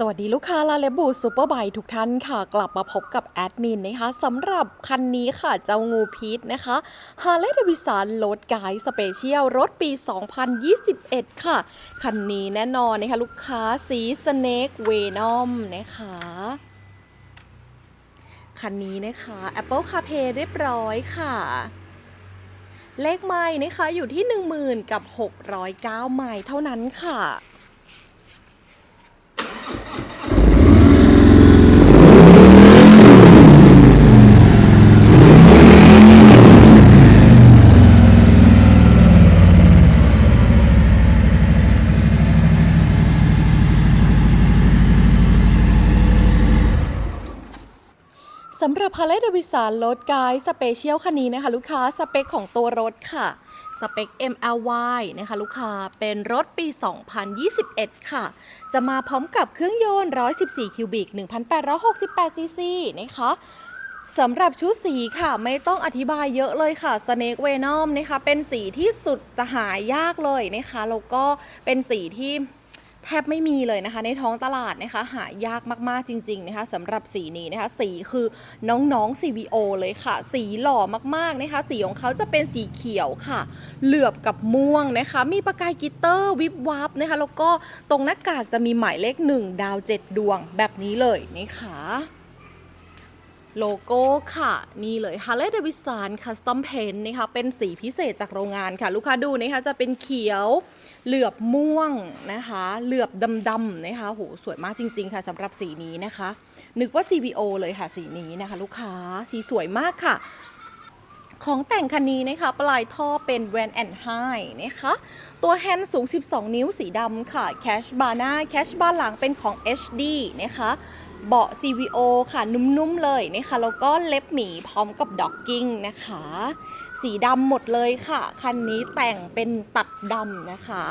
สวัสดีลูกค้าลาเลบูซูเปอร์ไบทุกท่านค่ะ กลับมาพบกับแอดมินนะคะสำหรับคันนี้ค่ะ เจ้างูพีชนะคะฮาร์เลย์เดวิสันรถไกด์สเปเชียลรถปี 2021 ค่ะ คันนี้แน่นอนนะคะลูกค้าสีสเนกเวนอมนะคะคันนี้นะคะ Apple CarPlay เรียบร้อยค่ะ เลขไม้นะคะอยู่ที่ 10,000กับ609ไม้เท่านั้นค่ะ สำหรับ Harley Davidson รถกายสเปเชียลคันนี้นะคะลูกค้าสเปคของตัวรถค่ะสเปค MLY นะคะลูกค้าเป็นรถปี 2021 ค่ะ จะมาพร้อมกับเครื่องยนต์ 114 คิวบิก 1,868 ซีซีนะคะสำหรับชุดสีค่ะไม่ต้องอธิบายเยอะเลยค่ะ Snake Venom นะคะเป็นสีที่สุดจะหายากเลยนะคะแล้วก็เป็นสีที่ แทบไม่มีเลยนะคะในท้องตลาดนะคะหายากมากๆจริงๆนะคะสำหรับสีนี้นะคะสีคือน้องๆ CVO เลยค่ะ สีหล่อมากๆนะคะสีของเขาจะเป็นสีเขียวค่ะ เหลือบกับม่วงนะคะ มีประกายกิตเตอร์วิบวับนะคะแล้วก็ตรงหน้ากากจะมีหมายเลข 1 ดาว 7 ดวงแบบนี้เลยนะคะ โลโก้ค่ะ นี่เลย Harley Davidson Custom Paint นะคะเป็นสีพิเศษจากโรงงานค่ะ ลูกค้าดูนะคะจะเป็นเขียวเหลือบม่วงนะคะ เหลือบดำๆนะคะโหสวยมากจริง ๆ ค่ะสำหรับสีนี้นะคะ นึกว่า CVO เลยค่ะสีนี้นะคะ ลูกค้าสีสวยมากค่ะของแต่งคันนี้นะคะปลายท่อเป็นแวนแอนไฮนะคะ ตัวแฮนด์สูง 12 นิ้วสีดำค่ะ แคชบาร์หน้า แคชบาร์หลังเป็นของ HD นะคะ เบาะ CVO ค่ะนุ่มๆเลยนะคะแล้วก็เล็บหมีพร้อมกับด็อกกิ้งนะคะ สีดำหมดเลยค่ะ คันนี้แต่งเป็นตัดดำนะคะ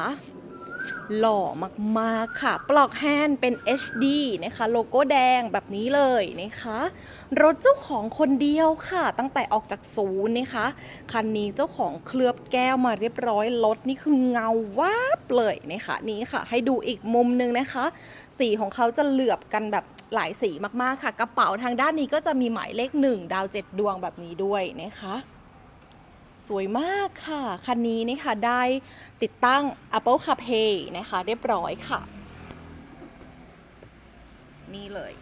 หล่อมากๆค่ะ ปลอกแฮนด์เป็น HD นะคะ โลโก้แดงแบบนี้เลยนะคะ รถเจ้าของคนเดียวค่ะ ตั้งแต่ออกจากศูนย์นะคะ คันนี้เจ้าของเคลือบแก้วมาเรียบร้อยรถนี่คือเงาวาบเลยนะคะนี่ค่ะ ให้ดูอีกมุมหนึงนะคะ สีของเขาจะเหลือบกันแบบหลายสีมากๆค่ะ กระเป๋าทางด้านนี้ก็จะมีหมายเลขหนึ่งดาวเจ็ดดวงแบบนี้ด้วยนะคะ สวยมากค่ะ คันนี้นะคะได้ติดตั้ง Apple CarPlay นะคะเรียบร้อยค่ะ นี่เลย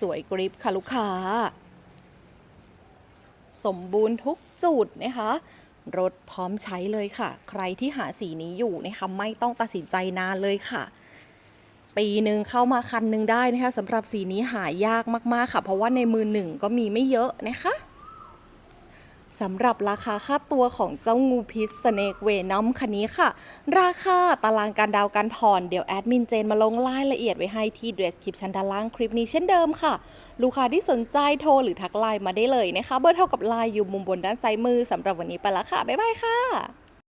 สวยกริปค่ะลูกค้า สมบูรณ์ทุกจุดนะคะ รถพร้อมใช้เลยค่ะ ใครที่หาสีนี้อยู่นะคะ ไม่ต้องตัดสินใจนานเลยค่ะ ปีหนึ่งเข้ามาคันหนึ่งได้นะคะสำหรับสีนี้หายากมากๆค่ะ เพราะว่าในมือหนึ่งก็มีไม่เยอะนะคะสำหรับราคาค่าตัวของเจ้างูพิษสเนกเวนอมคันนี้ค่ะ ราคาตารางการดาวการผ่อนเดี๋ยวแอดมินเจนมาลงรายละเอียดไว้ให้ที่เดรสคลิปชั้นด้านล่างคลิปนี้เช่นเดิมค่ะ ลูกค้าที่สนใจโทรหรือทักไลน์มาได้เลยนะคะ เบอร์เท่ากับไลน์อยู่มุมบนด้านซ้ายมือสำหรับวันนี้ไปละค่ะ บ๊ายบายค่ะ